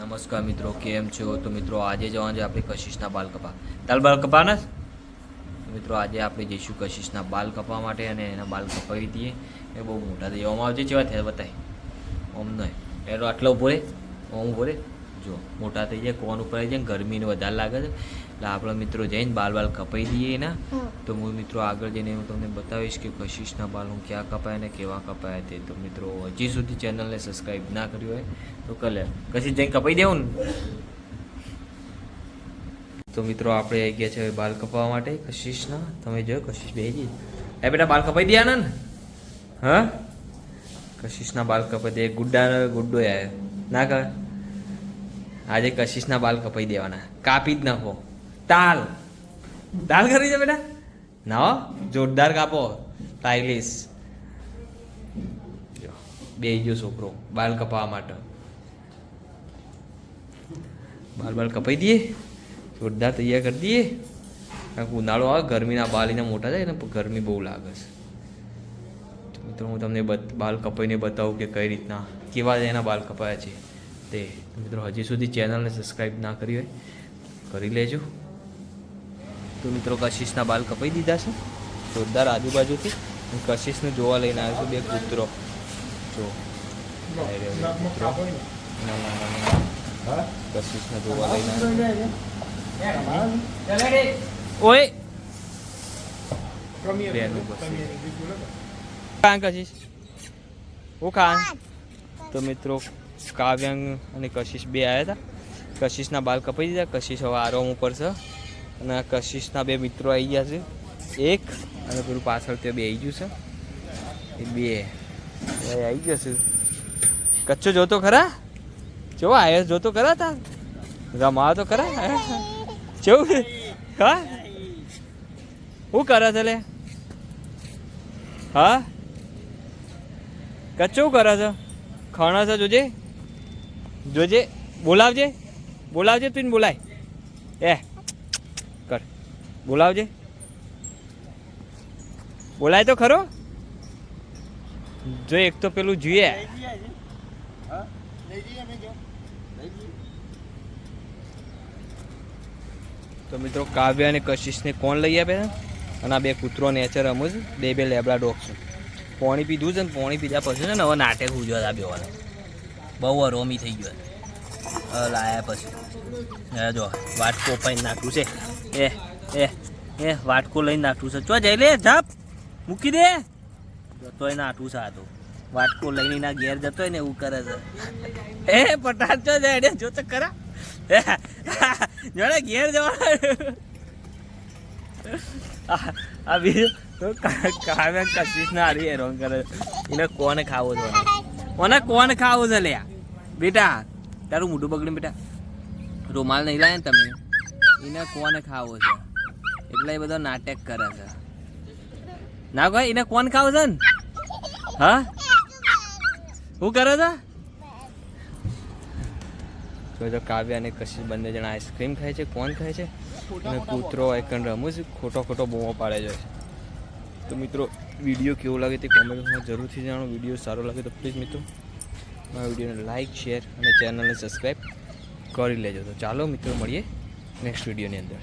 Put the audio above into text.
નમસ્કાર મિત્રો, કેમ છો? તો મિત્રો, આજે જવાનું છે આપણે કશિશના બાલ કપા તાલ બાલ કપા ને મિત્રો, આજે આપણે જઈશું કશિશના બાલ કપા માટે અને એના બાલ કપાવી દઈએ એ બહુ મોટા થઈ આવજે જેવા થયા બતાય? ઓમ નહીં. એનો આટલો ઊભો રે, ઓમ ઊભો રે. જો મોટા થઈ જાય કોન ઉપર આવી જાય ગરમીને વધારે લાગે છે. એટલે આપણા મિત્રો જઈને બાલ બાલ કપાઈ દઈએ એના. તો હું મિત્રો આગળ જઈને હું તમને બતાવીશ કે કશિશના બાલ હું ક્યાં કપાય ને કેવા કપાય તે. તો મિત્રો હજી સુધી ચેનલને સબસ્ક્રાઈબ ના કર્યું હોય તો કલે કશિશ જઈને કપાઈ દેવું ને? તો મિત્રો આપણે આવી ગયા છે બાલ કપાવવા માટે. કશિશના તમે જોયો કશિશ બેજી એ બેટા બાલ કપાઈ દે ને. હા? કશિશના બાલ કપાઈ દે. ગુડ્ડા ગુડ્ડો આવ્યો ના કર આજે કશિશના બાલ કપાઈ દેવાના. કાપી જ નાખો. તાલ. તાલ કરી છે બેટા. ના જોરદાર કાપો. સ્ટાઇલિશ બે ગયો છોકરો, બાલ કપાવવા માટે. બાલ બાલ કપાઈ દઈએ. જોરદાર તૈયાર કરી દઈએ. ઉનાળો આવે, ગરમીના બાલ એના મોટા થાય ને ગરમી બહુ લાગે છે. મિત્રો, હું તમને બાલ કપાઈને બતાવું કે કઈ રીતના, કેવા એના બાલ કપાયા છે. તે મિત્રો હજી સુધી ચેનલને સબસ્ક્રાઈબ ના કરી હોય, કરી લેજો. તો મિત્રો કશિશના બાલ કપાઈ દીધા છે. જોરદાર આજુબાજુથી હું કશિશને જોવા લઈને આવ્યો છું, બે કૂતરો. જો. કશિશને જોવા લઈને ઓય! કાં કશિશ. હું કાં તો મિત્રો કાવ્યાંગ અને કશિશ બે આવ્યા હતા કશિશના બાલ કપાઈ દીધા, કશિશ હવે આરામ ઉપર છે. અને કશિશના બે મિત્રો આવી ગયા છે. એક અને પેલું પાછળ તે બે આવી ગયું છે. એ બે. આવી ગયો છે. કચ્છો જોતો ખરા? જો આયસ જોતો ખરા તા? રમાવા તો ખરા? જેવું હા? શું કરે છે લે? હા? કચ્છો કરે છે? ખાણા છે જોજે? જોજે બોલાવજે બોલાવજે તું બોલાય. એ કર. બોલાવજે. બોલાય તો ખરો. જો એક તો પેલું જોઈએ. તો મિત્રો કાવ્ય અને કશિશને કોણ લઈ આપે છે? અને આ બે કૂતરો નેચર અમુજ બે બે લેબડા ડોગ છે. પાણી પીધું છે ને પાણી પીધા પછી છે ને હવે નાટક ઉજવા બેવાને. બહુ અરોમી થઈ ગયો લાયા પછી. એ જો, વાટકો પાઈ નાખ્યું છે. એ એ એ, વાટકો લઈને નાખ્યું છે. ચો, જઈ લે, ઝાપ. મૂકી દે. જતોય નાઠું છે આ તો. વાટકો લઈને ના ઘેર જતો ને એવું કરે છે. એ પટાટ ચો જાય જો તો ખરા. જોડે ઘેર જવાનું. આ- બીજું તો કાવ્યા ના હારી હેરાન કરે. એને કોને ખાવું છે? કોને કોણ ખાવું છે, લ્યા? બેટા, તારું મોઢું બગડે બેટા. રૂમાલ નહીં લાવે ને તમે. એને કોણ ખાવો છે? એટલે એ બધો નાટક કરે છે. ના ભાઈ, એને કોણ ખાવ છે ને? હા? શું કરે છે? તો જો કાવ્ય અને કશિશ બંને જણા આઈસ્ક્રીમ ખાય છે, કોણ ખાય છે? અને કૂતરો એકન રમું છે, ખોટો ખોટો બૂમો પાડે છે. તો મિત્રો, વીડિયો કેવો લાગે તે કોમેન્ટમાં જરૂરથી જાણો વીડિયો સારો લાગે તો પ્લીઝ મિત્રો. મારા વિડીયોને લાઇક શેર અને ચેનલને સબસ્ક્રાઈબ કરી લેજો. તો ચાલો મિત્રો, મળીએ નેક્સ્ટ વિડીયોની અંદર.